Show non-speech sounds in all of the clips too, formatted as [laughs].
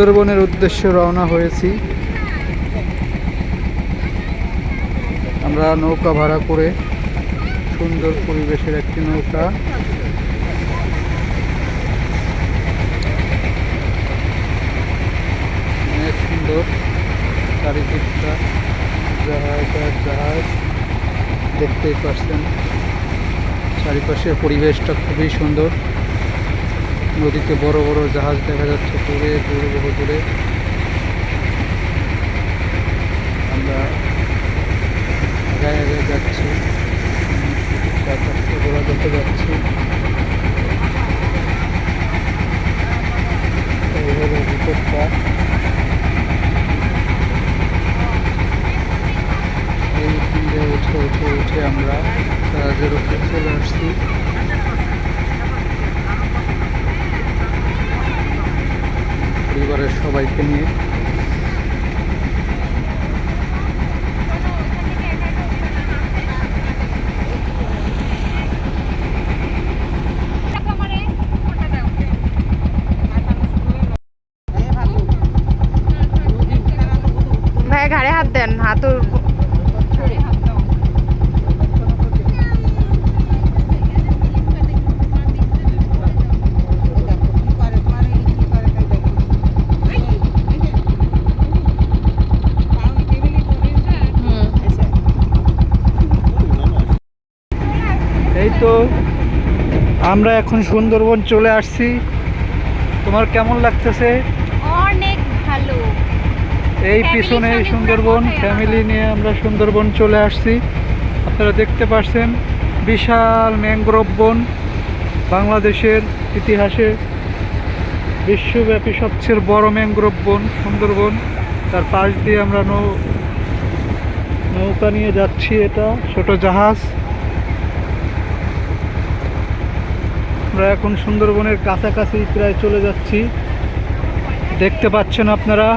সুন্দরবনের উদ্দেশ্যে রওনা হয়েছি। আমরা নৌকা ভাড়া করে সুন্দর পরিবেশের একটি নৌকা। অনেক সুন্দর চারিদিকটা, জাহাজ আর জাহাজ। দেখতেই পাচ্ছেন, চারিপাশের পরিবেশটা খুবই সুন্দর। নদীতে বড় বড় জাহাজ দেখা যাচ্ছে দূরে দূরে, বহু দূরে। আমরা আগায় আগায় যাচ্ছি। চারপাশে ঘোরা করতে যাচ্ছি ভিতরটা এই উঠে উঠে উঠে আমরা জাহাজের উপরে চলে আসছি। পরিবারের সবাইকে নিয়ে আমরা এখন সুন্দরবন চলে আসছি। তোমার কেমন লাগতেছে? অনেক ভালো। এই পিছনে সুন্দরবন ফ্যামিলি নিয়ে আমরা সুন্দরবন চলে আসছি। আপনারা দেখতে পাচ্ছেন বিশাল ম্যানগ্রোভ বন বাংলাদেশের ইতিহাসে বিশ্বব্যাপী সবচেয়ে বড় ম্যানগ্রোভ বন সুন্দরবন। তার পাশ দিয়ে আমরা নৌ নৌকা নিয়ে যাচ্ছি এটা ছোট জাহাজ। আমরা এখন সুন্দরবনের কাছাকাছি প্রায় চলে যাচ্ছি। দেখতে পাচ্ছেন আপনারা?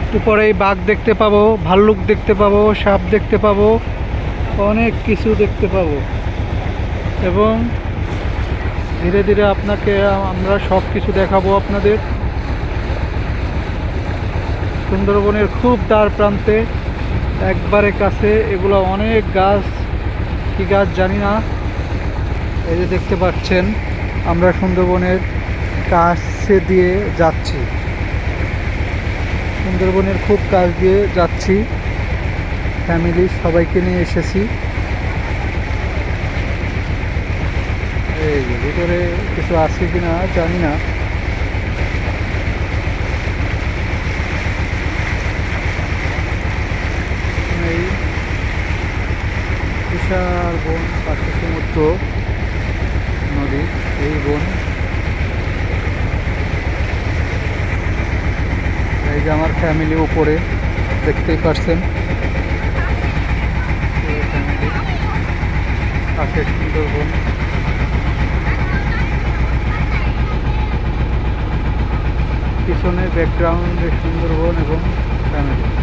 একটু পরেই বাঘ দেখতে পাবো, ভাল্লুক দেখতে পাবো, সাপ দেখতে পাবো, অনেক কিছু দেখতে পাবো। এবং ধীরে ধীরে আপনাকে আমরা সব কিছু দেখাবো আপনাদের। সুন্দরবনের খুব দ্বার প্রান্তে, একবারে কাছে, এগুলো অনেক গাছ, কি গাছ জানি না। এই যে দেখতে পাচ্ছেন, আমরা সুন্দরবনের কাছে দিয়ে যাচ্ছি। সুন্দরবনের খুব কাছ দিয়ে যাচ্ছি। ফ্যামিলি, সবাইকে নিয়ে এসেছি। এই ভিতরে কিছু আছে কিনা জানি না। এই বিশাল বন পাশে সমুদ্র। নদী এই বন। এই যে আমার ফ্যামিলি উপরে, দেখতেই পারছেন। পাশে সুন্দরবন পিছনে ব্যাকগ্রাউন্ডে সুন্দরবন এবং ফ্যামিলি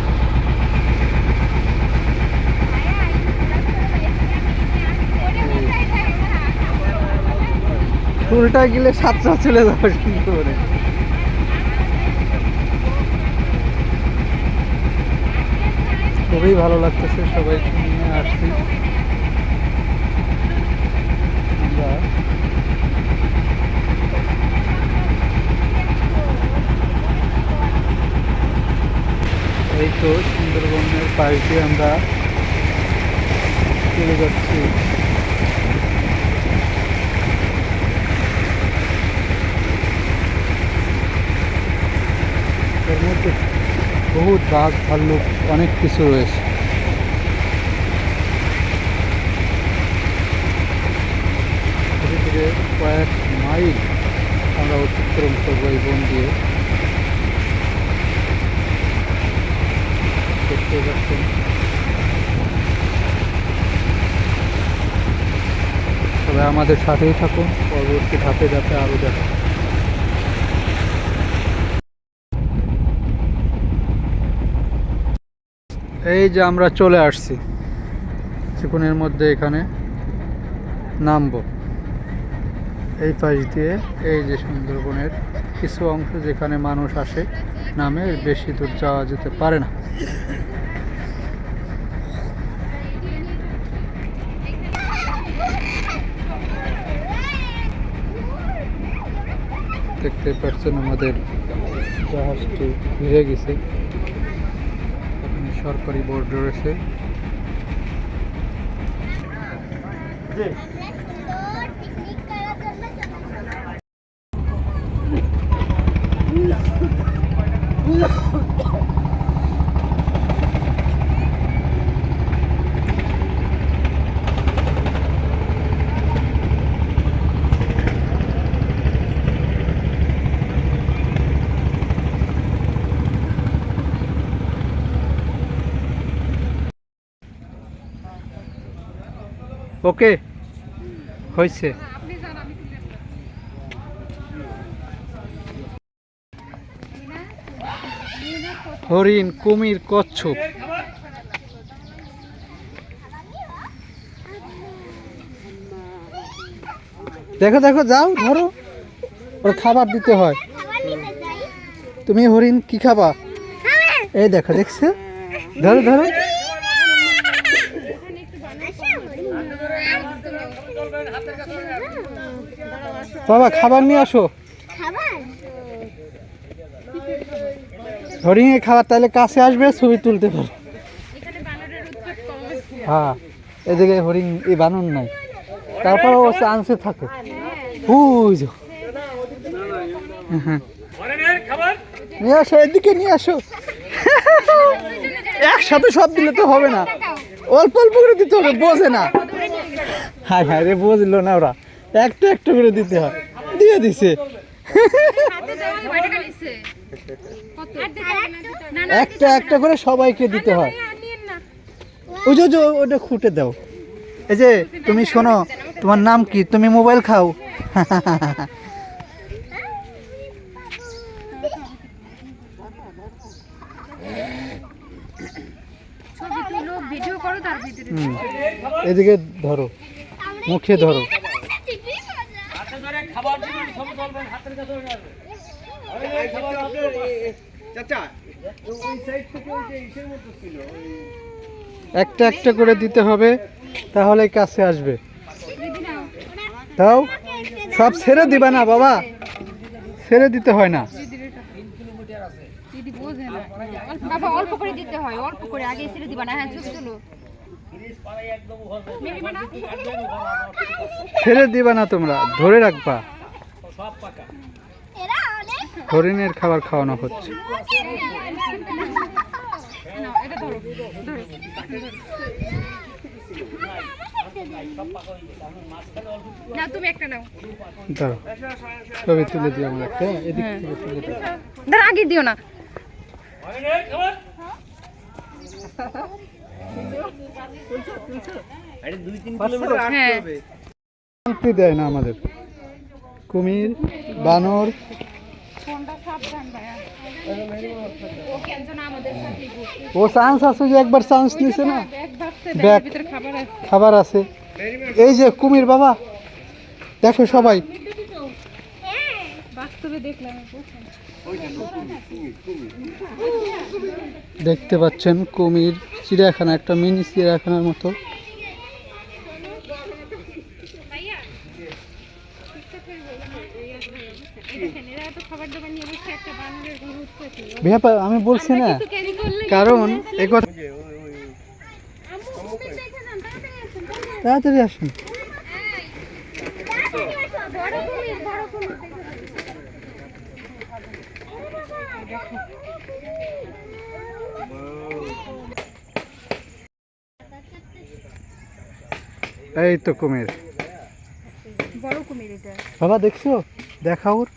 ফুলটা গেলে সাতটা চলে যাবে সুন্দরবনে খুবই ভালো লাগতেছে সবাই নিয়ে আসছি আমরা এই তো সুন্দরবনের পাশ আমরা চলে যাচ্ছি। এর মধ্যে বহুত বাঘ, ভাল্লুক, অনেক কিছু রয়েছে। ধীরে ধীরে কয়েক মাইল আমরা অতিক্রম করব এই বন দিয়ে। দেখতে পাচ্ছেন। তবে আমাদের সাথেই থাকুন, পরবর্তী ধাপে যাতে আরও দেখা এই যে আমরা চলে আসছি। কিছুক্ষণের মধ্যে এখানে নামবো। এই পাশ দিয়ে, এই যে সুন্দরবনের কিছু অংশ যেখানে মানুষ আসে, নামে বেশি দূর যাওয়া যেতে পারে না। দেখতে পাচ্ছেন আমাদের জাহাজটি ভিড়ে গেছে। সরকারি বোর্ড রয়েছে। ওকে। হয়েছে হরিণ কুমির কচ্ছপ। দেখো দেখো যাও ধরো। ওর খাবার দিতে হয়। তুমি হরিণ কি খাবা? এই দেখো দেখছ? ধরো ধরো। বাবা খাবার নিয়ে আসো। হরিণের খাবার তাহলে কাছে আসবে ছবি তুলতে পারো। হ্যাঁ এদিকে হরিণ এই বানর নাই। তারপর ও চান্সে থাকে। বুঝো নিয়ে আসো এদিকে নিয়ে আসো। একসাথে সব দিলে তো হবে না। অল্প অল্প করে দিতে হবে বোঝে না। হায় হায় রে বুঝলো না ওরা। একটা একটা করে দিতে হয়। দিয়ে দিছে। একটা একটা করে সবাইকে দিতে হয়। ওই যে ওটা খুঁটে দাও। এই যে তুমি শোনো তোমার নাম কি? তুমি মোবাইল খাও। এদিকে ধরো। মুখে ধরো। একটা একটা করে দিতে হবে, তাহলে কাছে আসবে। তাও সব ছেড়ে দিবা না বাবা। ছেড়ে দিতে হয় না। অল্প করে দিতে হয়। অল্প করে আগে ছেড়ে দিবা না। হ্যাঁ? ছেড়ে দিবা না তোমরা ধরে রাখবা। হরিণের খাবার খাওয়ানো হচ্ছে। নাও, এটা ধরো ধরো না তুমি একটা নাও। ধরো ছবি তুলে দিও আমরা একটা এদিক থেকে তুলে দিও দাঁড়া আগে দিও না। হ্যাঁ। হবে। শান্তি দেয় না আমাদের। কুমির বানর। ও চান্স আছে যে একবার চান্স নিছে না? ব্যাগ খাবার আছে। এই যে কুমির বাবা দেখো সবাই। বাস্তবে দেখলাম দেখতে পাচ্ছেন কুমির চিড়িয়াখানা একটা মিনি চিড়িয়াখানার মতো। আমি বলছি না। কারণ তাড়াতাড়ি আসুন তাড়াতাড়ি আসুন বড় কুমির বড় কুমির এই তো কুমির। বড় কুমির এটা। বাবা দেখছ? দেখা ওর।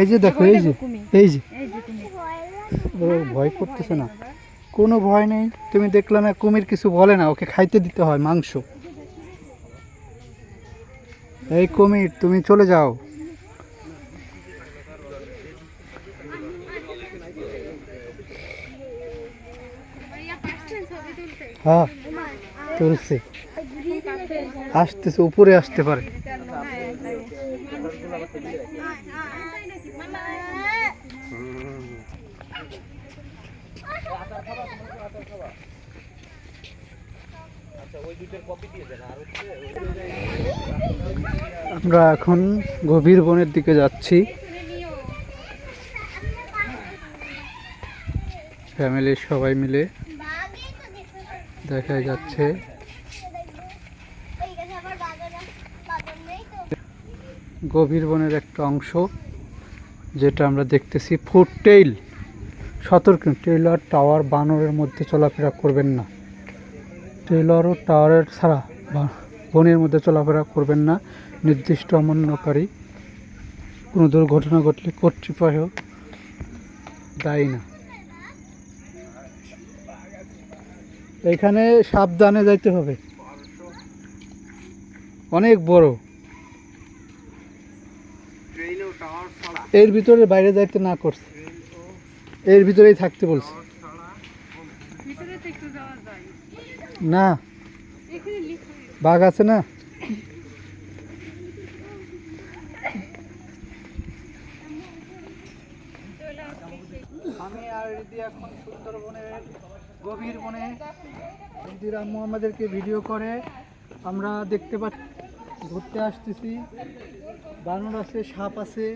এই যে দেখো এই যে এই যে। ভয় করতেছে না। কোনো ভয় নেই। তুমি দেখলে না কুমির কিছু বলে না। ওকে খাইতে দিতে হয় মাংস। এই কুমির তুমি চলে যাও ভাইয়া পারছেন ছবি তুলতে হ্যাঁ তুলছে আসতেছে, উপরে আসতে পারে। আমরা এখন গভীর বনের দিকে যাচ্ছি। ফ্যামিলির সবাই মিলে। দেখা যাচ্ছে। গভীর বনের একটা অংশ, যেটা আমরা দেখতেছি ফুট টেইল। সতর্ক, টেইলার টাওয়ার বানরের মধ্যে চলাফেরা করবেন না। টেইলার ও টাওয়ারের ছাড়া বনের মধ্যে চলাফেরা করবেন না। নির্দিষ্ট অমান্যকারী। কোনো দুর্ঘটনা ঘটলে কর্তৃপক্ষ দায়ী না। এখানে সাবধানে যাইতে হবে। অনেক বড়। এর ভিতরে বাইরে যাইতে না করছে। এর ভিতরেই থাকতে বলছে। না। বাঘ আছে না? আমি আর রিদি এখন সুন্দরবনের গভীর বনে রিদির আম্মু আমাদেরকে ভিডিও করে আমরা দেখতে পাচ্ছি ঘুরতে আসতেছি। বানর আছে সাপ আছে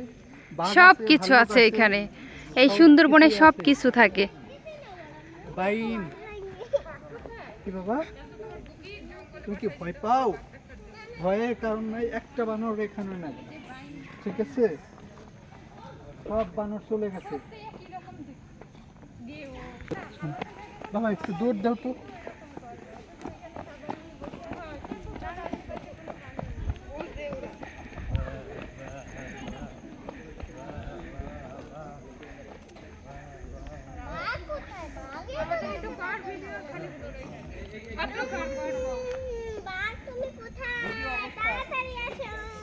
সব আছে, কিছু আছে এখানে। এই সুন্দরবনে সব কিছু থাকে। বাইন। কি বাবা? তুমি কি ভয় পাও? ভয়ের কারণ নাই একটা বানর এখানে নাই। ঠিক আছে? সব বানর চলে গেছে। বাবা একটু দৌড় দাও তো।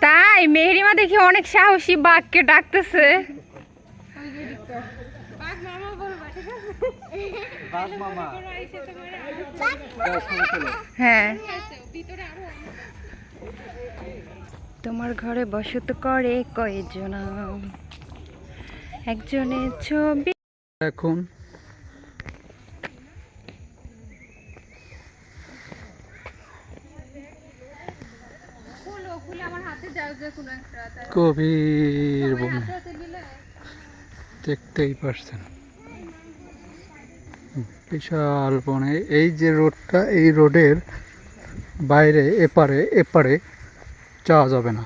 তাই মেহরিমা দেখি অনেক সাহসী বাঘকে ডাকতেছে বাঘ মামা বলবা ঠিক আছে বাঘ মামা ওরা এসে তোমার যাও, সামনে চলো। হ্যাঁ আছে ভিতরে আরও তোমার ঘরে বসত করে কয়জন? একজনের ছবি এখন কবির দেখতেই আমার হাতে দাও যে কোনো একটা তাই গভীর বনে হাতে দিলে দেখতেই পারছেন বিশাল বনে। এই যে রোডটা, এই রোডের বাইরে, এপারে এপারে যাওয়া যাবে না।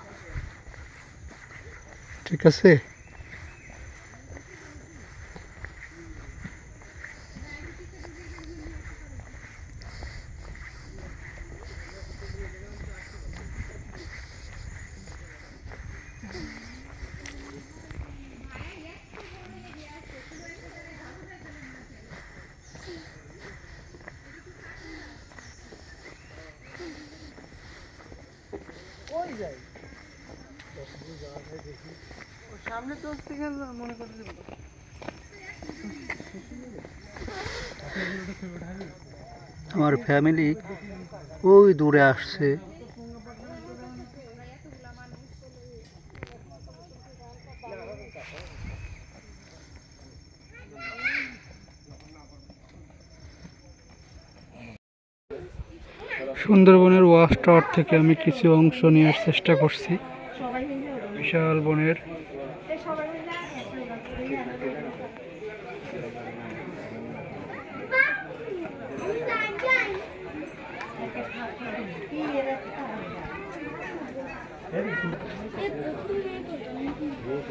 ঠিক আছে আমার ফ্যামিলি ওই দূরে আসছে। সুন্দরবনের ওয়াশ টাওয়ার থেকে আমি কিছু অংশ নেওয়ার চেষ্টা করছি। বিশাল বনের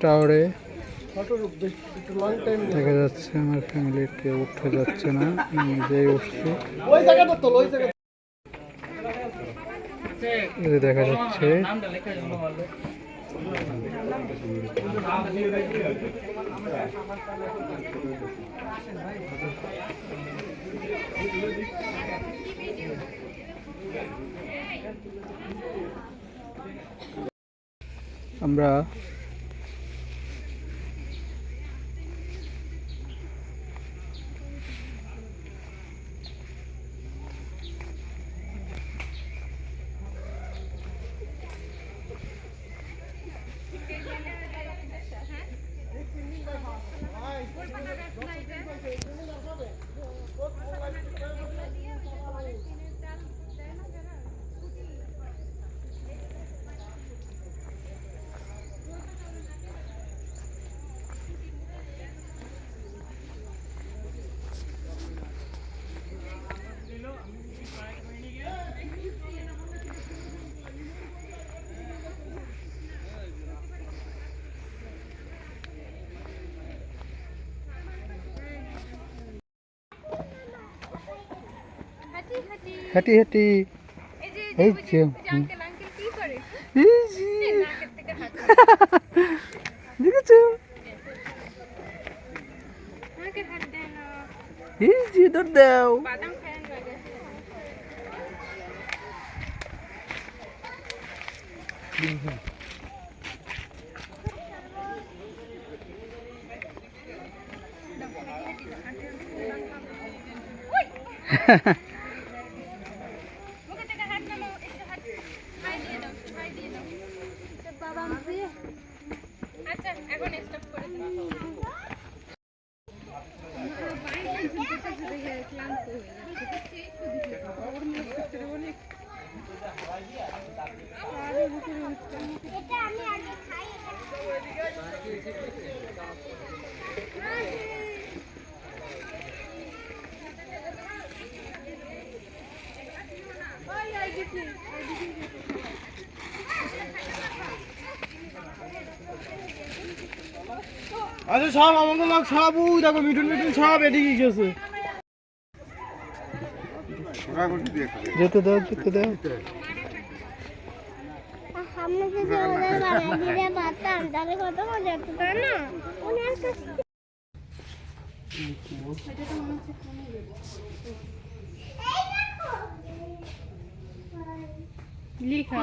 টাওয়ারে দেখা যাচ্ছে আমার ফ্যামিলির কেউ উঠে যাচ্ছে না। নিজেই উঠছি। দেখা যাচ্ছে। আমরা 我们把这个拿进来。হেঁটে হেঁটে এই যে দেখেছ? এই যে দৌড় দাও [laughs] লাগে মুখে থেকে হাত নামাও একটু হাত হাই দিয়ে দাও হাই দিয়ে দাও বাদাম দিয়ে আচ্ছা এখন স্টপ করে দিন আচ্ছা সব সব দেখো মিঠুন মিঠুন সব এদিকে গেছে যেতে দাও যেতে দাও লিখা।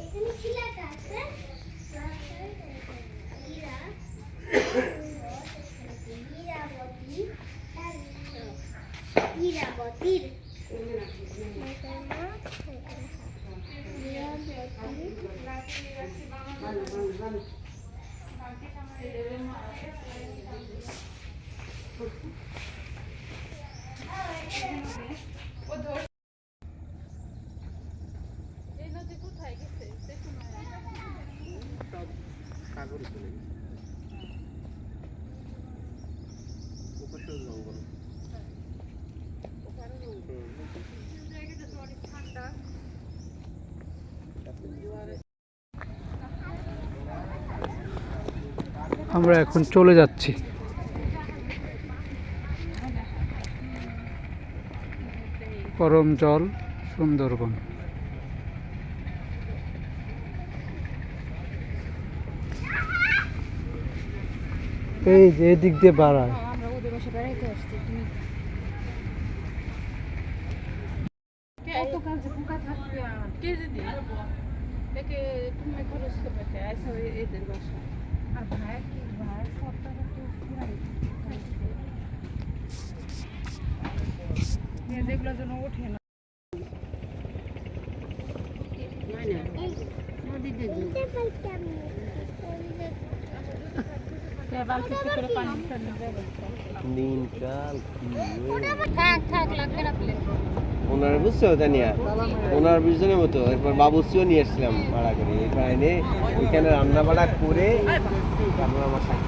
এখানে কি লেখা আছে ইরা ইরাবতী ইরাবতীর আমরা এখন চলে যাচ্ছি। গরম জল সুন্দরবন। এই যে এদিক দিয়ে বাড়ায়। আমরা ওদের বাসা বেড়াইতে আসছি তুমি খরচ করবে আইসা এদের বাসা আর ভাই কি? ভাই সব টাকা তো পুরাই যেগুলো যেন ওঠে না দিনকাল থাক থাক লাগবে না প্লেন ওনার বুঝছ তানিয়া ওনার বিজনের মতো। এরপর বাবুসিও নিয়ে এসেছিলাম ভাড়া করে। এনে ওইখানে রান্না বাড়া করে তারপর আমার সাথে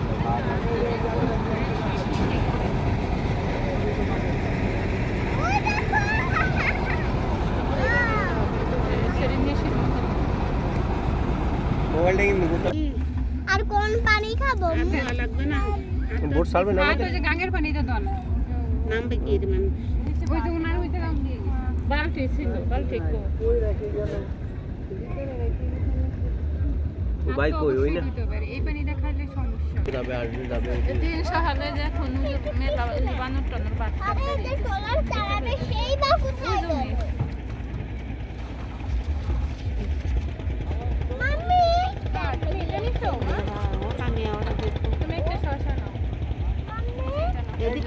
মোবাইলটা কিন্তু আর কোন পানি খাব? লাগবে না। বোট ছাড়বে না গাঙ্গের পানিতে দন নামবে কি রে ওই যে ওনার ওই বালতি ছিল বালতি কো। ও কই ওই না? এই পানিটা খাইলে সমস্যা যাবে আসবে যাবে তিন সকালে দেখো মেলা বানর টানর বাদ আরে যে সোলার চালাবে সেই বা কোথায় গেল মাম্মি! তুমি একটা শশা নাও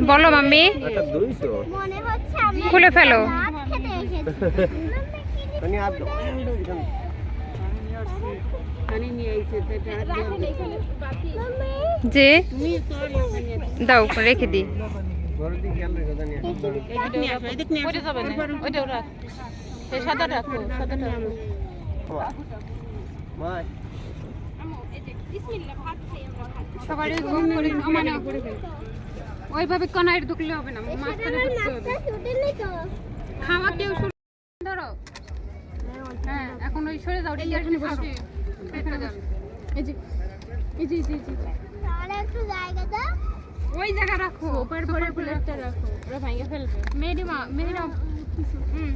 বলো মাম্মি মনে আমরা খুলে ফেলো। ভাত খেতে এসেছি মাম্মি কি দিচ্ছ? মানে আর যে দাও রেখে রেখো সাদা রাখো সবারই ঘুম করে মানে ওইভাবে কনাইয়ের ঢুকলে হবে না মাঝখানে ঢুকতে হবে খাওয়া কেউ শুরু ধরো। হ্যাঁ এখন ওই সরে যাও এখানে যাও এই যে এই যে এই যে, এই যে। ওই জায়গা রাখো। ওপার পরে প্লেটটা রাখো। ওরা ভাঙে ফেলবে। হুম।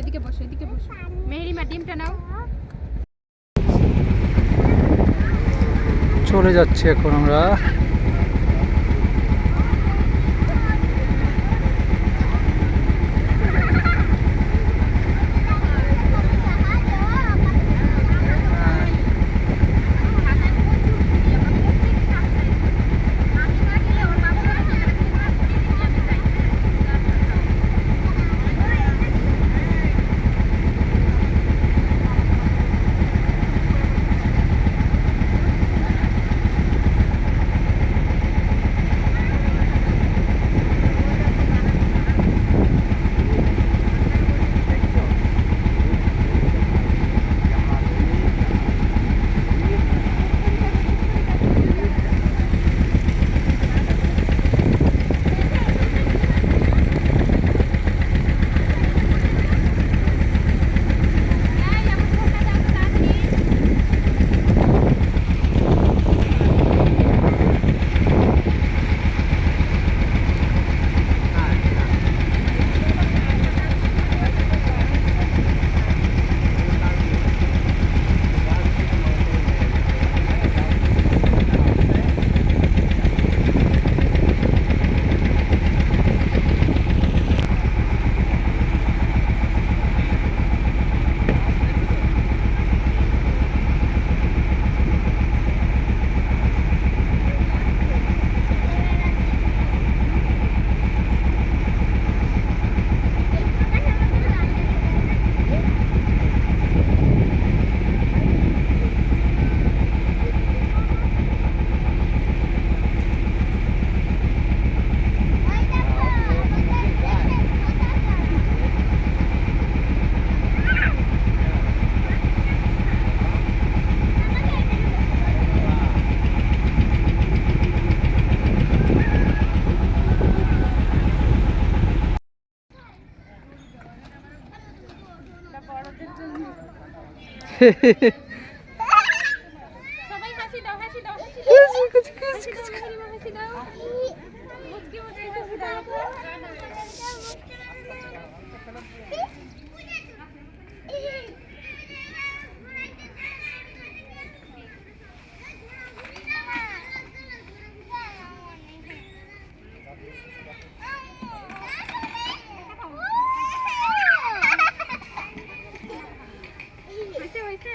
এদিকে বসো এদিকে বসো। ডিমটা নাও। চলে যাচ্ছি এখন আমরা। সবাই হাসি দাও হাসি দাও হাসি দাও হাসি দাও মেহেরিমা হাসি দাও মুচকি মুচকি হাসি দাও হয়েছে হয়েছে